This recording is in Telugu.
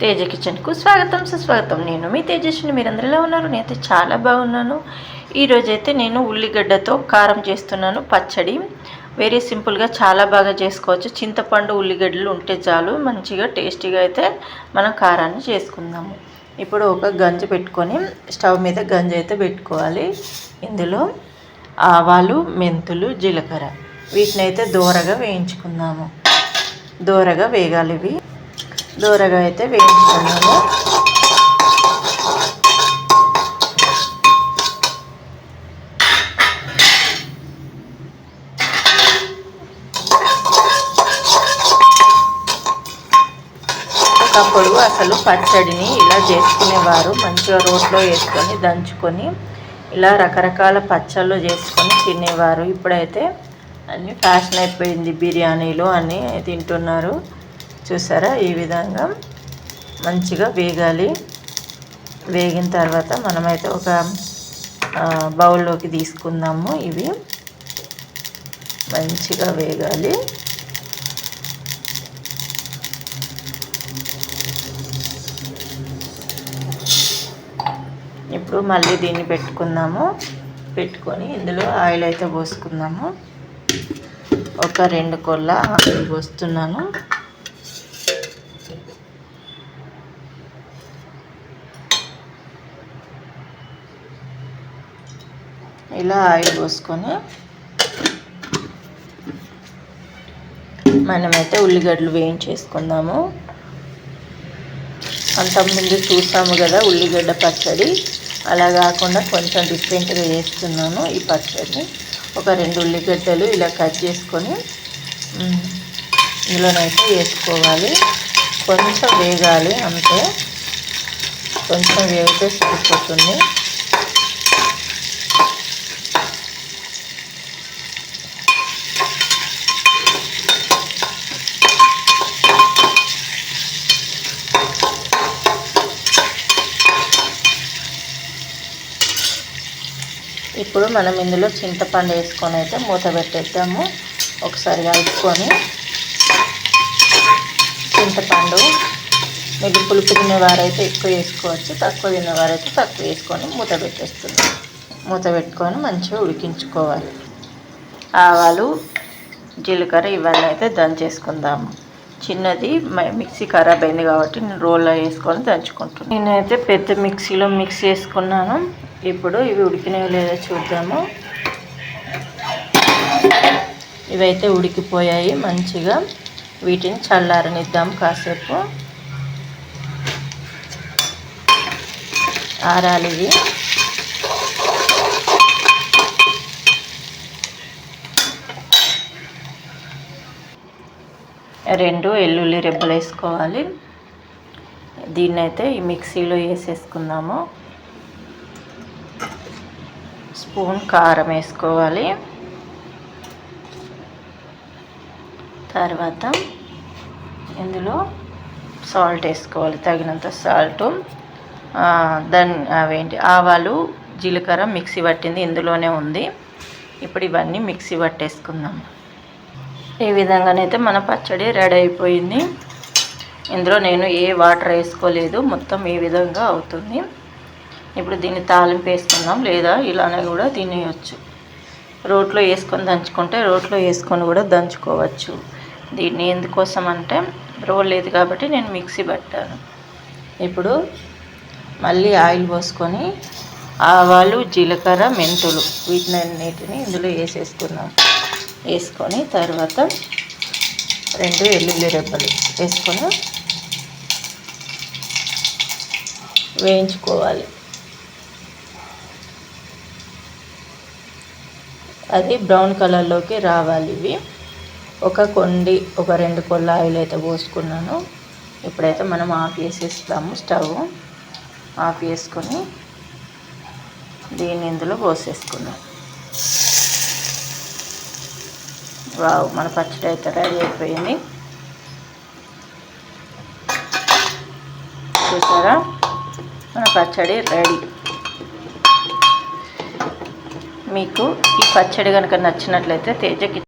తేజ కిచెన్కు స్వాగతం సుస్వాగతం. నేను మీ తేజస్విని మీరందరిలో ఉన్నారు. నేనైతే చాలా బాగున్నాను. ఈరోజైతే నేను ఉల్లిగడ్డతో కారం చేస్తున్నాను పచ్చడి. వెరీ సింపుల్గా చాలా బాగా చేసుకోవచ్చు. చింతపండు ఉల్లిగడ్డలు ఉంటే చాలు. మంచిగా టేస్టీగా అయితే మనం కారాన్ని చేసుకుందాము. ఇప్పుడు ఒక గంజి పెట్టుకొని స్టవ్ మీద గంజి అయితే పెట్టుకోవాలి. ఇందులో ఆవాలు మెంతులు జీలకర్ర. వీటిని అయితే దూరగా వేయించుకుందాము. దూరగా వేగాలి ఇవి. దూరగా అయితే వేయించుకున్నాము ఒకప్పుడు అసలు పచ్చడిని ఇలా చేసుకునేవారు. మంచిగా రోట్లో వేసుకొని దంచుకొని ఇలా రకరకాల పచ్చళ్ళు చేసుకొని తినేవారు. ఇప్పుడైతే అన్నీ ఫ్యాషన్ అయిపోయింది బిర్యానీలు అన్నీ తింటున్నారు. చూసారా? ఈ విధంగా మంచిగా వేగాలి. వేగిన తర్వాత మనమైతే ఒక బౌల్లోకి తీసుకుందాము. ఇవి మంచిగా వేగాలి. ఇప్పుడు మళ్ళీ దీన్ని పెట్టుకుందాము. పెట్టుకొని ఇందులో ఆయిల్ అయితే పోసుకుందాము. ఒక రెండు కొల్ల ఆయిల్ పోస్తున్నాను. ఇలా ఆయిల్ పోసుకొని మనమైతే ఉల్లిగడ్డలు వేయించేసుకుందాము. అంతకుముందు చూసాము కదా ఉల్లిగడ్డ పచ్చడి. అలా కాకుండా కొంచెం డిఫరెంట్గా వేస్తున్నాను ఈ పచ్చడిని. ఒక రెండు ఉల్లిగడ్డలు ఇలా కట్ చేసుకొని ఇందులోనైతే వేసుకోవాలి. కొంచెం వేగాలి అంతే. కొంచెం వేగితే సరిపోతుంది. ఇప్పుడు మనం ఇందులో చింతపండు వేసుకొని అయితే మూత పెట్టేద్దాము. ఒకసారి కలుపుకొని చింతపండు మీకు పులుపు తినేవారైతే ఎక్కువ వేసుకోవచ్చు తక్కువ తినేవారైతే తక్కువ వేసుకొని మూత పెట్టేస్తున్నాం మూత పెట్టుకొని మంచిగా ఉడికించుకోవాలి. ఆవాలు జీలకర్ర ఇవన్నీ అయితే దంచేసుకుందాము. చిన్నది మిక్సీ ఖరాబ్ అయింది కాబట్టి నేను రోల్లో వేసుకొని దంచుకుంటున్నాను నేనైతే పెద్ద మిక్సీలో మిక్స్ చేసుకున్నాను. ఇప్పుడు ఇవి ఉడికినాయో లేదో చూద్దాము. ఇవైతే ఉడికిపోయాయి మంచిగా. వీటిని చల్లారనిద్దాం కాసేపు. ఆరాలి ఇవి. రెండు ఎల్లుల్లి రెబ్బలు వేసుకోవాలి దీన్నైతే ఈ మిక్సీలో వేసేసుకుందాము. స్పూన్ కారం వేసుకోవాలి. తర్వాత ఇందులో సాల్ట్ వేసుకోవాలి తగినంత సాల్ట్. దన్ అవేంటి ఆవాలు జీలకర్ర మిక్సీ పట్టింది ఇందులోనే ఉంది. ఇప్పుడు ఇవన్నీ మిక్సీ పట్టేసుకుందాం. ఈ విధంగానైతే మన పచ్చడి రెడీ అయిపోయింది. ఇందులో నేను ఏ వాటర్ వేసుకోలేదు మొత్తం ఈ విధంగా అవుతుంది. ఇప్పుడు దీన్ని తాలింపు వేసుకుందాం. లేదా ఇలానే కూడా తినేయచ్చు. రోట్లో వేసుకొని దంచుకుంటే రోట్లో వేసుకొని కూడా దంచుకోవచ్చు. దీన్ని ఎందుకోసం అంటే రోల్ లేదు కాబట్టి నేను మిక్సీ పట్టాను. ఇప్పుడు మళ్ళీ ఆయిల్ పోసుకొని ఆవాలు జీలకర్ర మెంతులు వీటినన్నిటిని ఇందులో వేసేసుకుందాం. వేసుకొని తర్వాత రెండు ఎల్లుల్లి రెబ్బలు వేసుకొని వేయించుకోవాలి. అది బ్రౌన్ కలర్లోకి రావాలి ఇవి. ఒక కొండి ఒక రెండు కొల్ల ఆయిల్ అయితే పోసుకున్నాను. ఇప్పుడైతే మనం ఆఫ్ చేసేస్తాము స్టవ్. ఆఫ్ చేసుకొని దీన్ని ఇందులో పోసేసుకున్నాం వావ్ మన పచ్చడి అయితే రెడీ అయిపోయింది. చూసారా? మన పచ్చడి రెడీ. మీకు ఈ పచ్చడి కనుక నచ్చినట్లయితే తేజకి